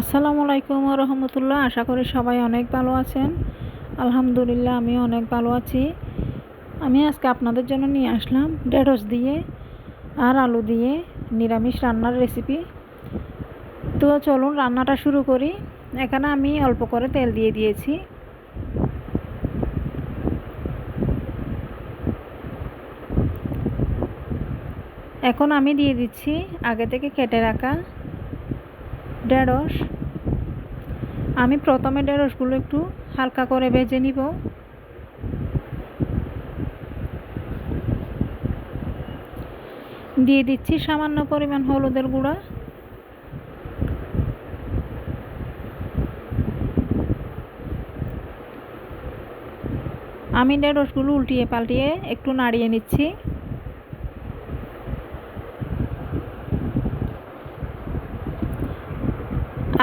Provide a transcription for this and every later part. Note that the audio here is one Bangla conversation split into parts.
আসসালামু আলাইকুম রহমতুল্লাহ। আশা করি সবাই অনেক ভালো আছেন। আলহামদুলিল্লাহ আমি অনেক ভালো আছি। আমি আজকে আপনাদের জন্য নিয়ে আসলাম ঢেঁড়স দিয়ে আর আলু দিয়ে নিরামিষ রান্নার রেসিপি তো চলুন রান্নাটা শুরু করি। এখানে আমি অল্প করে তেল দিয়ে দিয়েছি। এখন আমি দিয়ে দিচ্ছি আগে থেকে কেটে রাখা ঢেঁড়স। আমি প্রথমে ঢেঁড়সগুলো একটু হালকা করে ভেজে নিব। দিয়ে দিচ্ছি সামান্য পরিমাণ হলুদের গুঁড়া। আমি ঢেঁড়সগুলো উল্টিয়ে পাল্টিয়ে একটু নাড়িয়ে নিচ্ছি।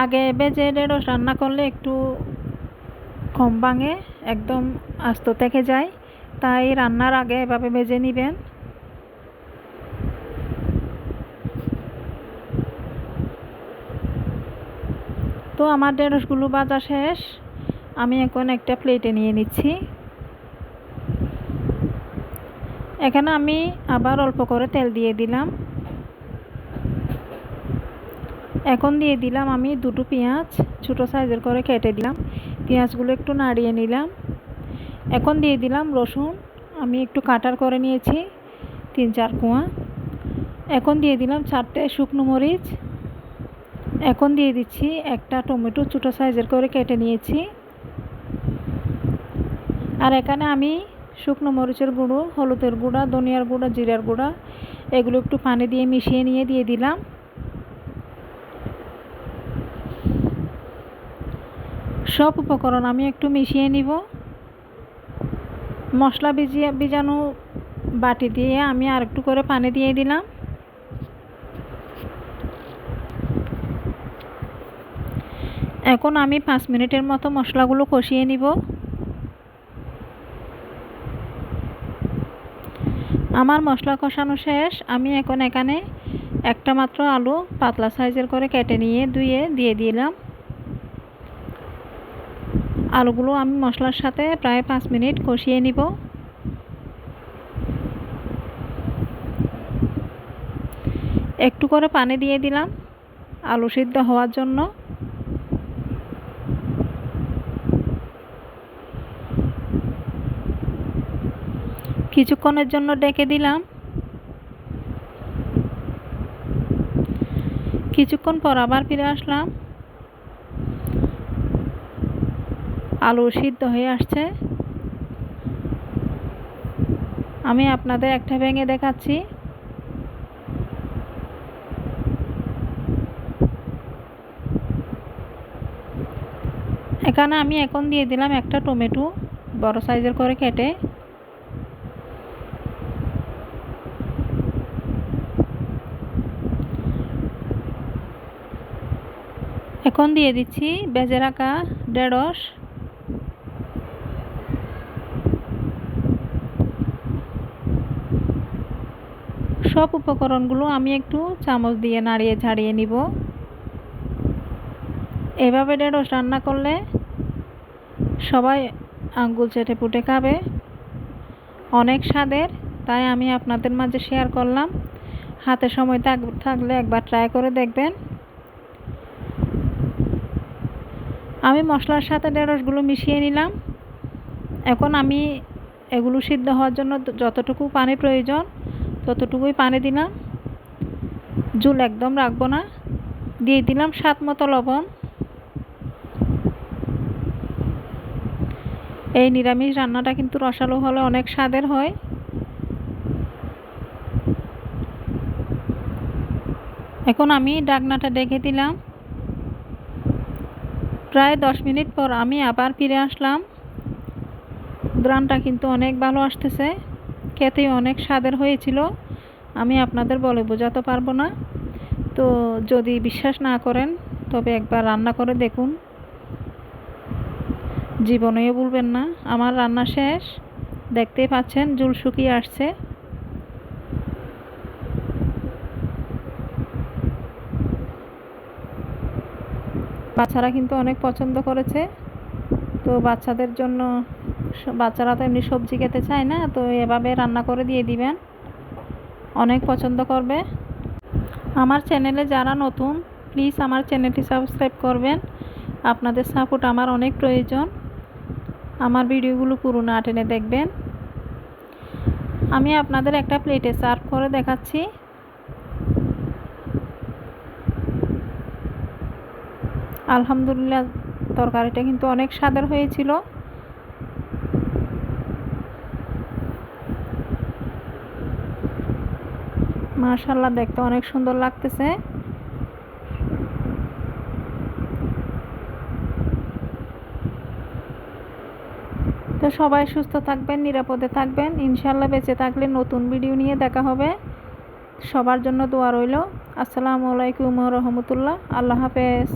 আগে বেজে ঢেঁড়স রান্না করলে একটু কম ভাঙে, একদম আস্ত থেকে যায়। তাই রান্নার আগে এভাবে ভেজে নেবেন। তো আমার ঢেঁড়সগুলো বাজা শেষ। আমি এখন একটা প্লেটে নিয়ে নিচ্ছি। এখানে আমি আবার অল্প করে তেল দিয়ে দিলাম। এখন দিয়ে দিলাম আমি দুটো পেঁয়াজ, ছোটো সাইজের করে কেটে দিলাম। পেঁয়াজগুলো একটু নাড়িয়ে নিলাম। এখন দিয়ে দিলাম রসুন, আমি একটু কাটার করে নিয়েছি, তিন চার কোয়া। এখন দিয়ে দিলাম চারটে শুকনো মরিচ। এখন দিয়ে দিচ্ছি একটা টমেটো ছোটো সাইজের করে কেটে নিয়েছি। আর এখানে আমি শুকনো মরিচের গুঁড়ো, হলুদের গুঁড়া, ধনিয়ার গুঁড়া, জিরার গুঁড়া, এগুলো একটু পানি দিয়ে মিশিয়ে নিয়ে দিয়ে দিলাম। সব উপকরণ আমি একটু মিশিয়ে নিব। মশলা ভিজিয়ে, ভিজানো বাটি দিয়ে আমি আর একটু করে পানি দিয়ে দিলাম। এখন আমি পাঁচ মিনিটের মতো মশলাগুলো কষিয়ে নিব। আমার মশলা কষানো শেষ। আমি এখন এখানে একটা মাত্র আলু পাতলা সাইজের করে কেটে নিয়ে ধুয়ে দিয়ে দিলাম। আলুগুলো আমি মশলার সাথে প্রায় পাঁচ মিনিট কষিয়ে নিব। একটু করে পানি দিয়ে দিলাম আলু সিদ্ধ হওয়ার জন্য। কিছুক্ষণের জন্য ডেকে দিলাম। কিছুক্ষণ পর আবার ফিরে আসলাম। আলু সিদ্ধ হয়ে আসছে। আমি আপনাদের একটা ভেঙে দেখাচ্ছি। এখানে আমি এখন দিয়ে দিলাম একটা টমেটো, বড় সাইজের করে কেটে। এখন দিয়ে দিচ্ছি বেজে রাখা ঢেঁড়স। সব উপকরণগুলো আমি একটু চামচ দিয়ে নাড়িয়ে ঝাড়িয়ে নিব। এভাবে ঢেঁড়স রান্না করলে সবাই আঙ্গুল চেটে পুটে খাবে। অনেক স্বাদের, তাই আমি আপনাদের মাঝে শেয়ার করলাম। হাতে সময় থাকলে একবার ট্রাই করে দেখবেন। আমি মশলার সাথে ঢেঁড়সগুলো মিশিয়ে নিলাম। এখন আমি এগুলো সিদ্ধ হওয়ার জন্য যতটুকু পানি প্রয়োজন ততটুকুই পানি দিলাম। জুল একদম রাখব না। দিয়ে দিলাম স্বাদ মতো লবণ। এই নিরামিষ রান্নাটা কিন্তু রসালো হলে অনেক স্বাদের হয়। এখন আমি ডাকনাটা ডেকে দিলাম। প্রায় দশ মিনিট পর আমি আবার ফিরে আসলাম। গ্রানটা কিন্তু অনেক ভালো আসতেছে। খেতে অনেক স্বাদের হয়েছিল, আমি আপনাদের বলে বোঝাতে পারব না। তো যদি বিশ্বাস না করেন, তবে একবার রান্না করে দেখুন। জীবনেও বলবেন না, আমার রান্না শেষ। দেখতেই পাচ্ছেন, জুল শুকিয়ে আসছে। বাচ্চারা কিন্তু অনেক পছন্দ করেছে। তো বাচ্চাদের জন্য বাচ্চারা তো এমনি সবজি খেতে চায় না, তো এভাবে রান্না করে দিয়ে দিবেন। অনেক পছন্দ করবে। আমার চ্যানেলে যারা নতুন প্লিজ আমার চ্যানেলটি সাবস্ক্রাইব করবেন। আপনাদের সাপোর্ট আমার অনেক প্রয়োজন। আমার ভিডিওগুলো পুরো না টেনে দেখবেন। আমি আপনাদের একটা প্লেটে সার্ভ করে দেখাচ্ছি। আলহামদুলিল্লাহ, তরকারিটা কিন্তু অনেক স্বাদের হয়েছিল। মাশাল্লাহ দেখতে অনেক সুন্দর লাগতেছে। তো সবাই সুস্থ থাকবেন, নিরাপদে থাকবেন। ইনশাল্লাহ বেঁচে থাকলে নতুন ভিডিও নিয়ে দেখা হবে। সবার জন্য দোয়া রইল। আসসালামু আলাইকুম রহমতুল্লাহ। আল্লাহ হাফেজ।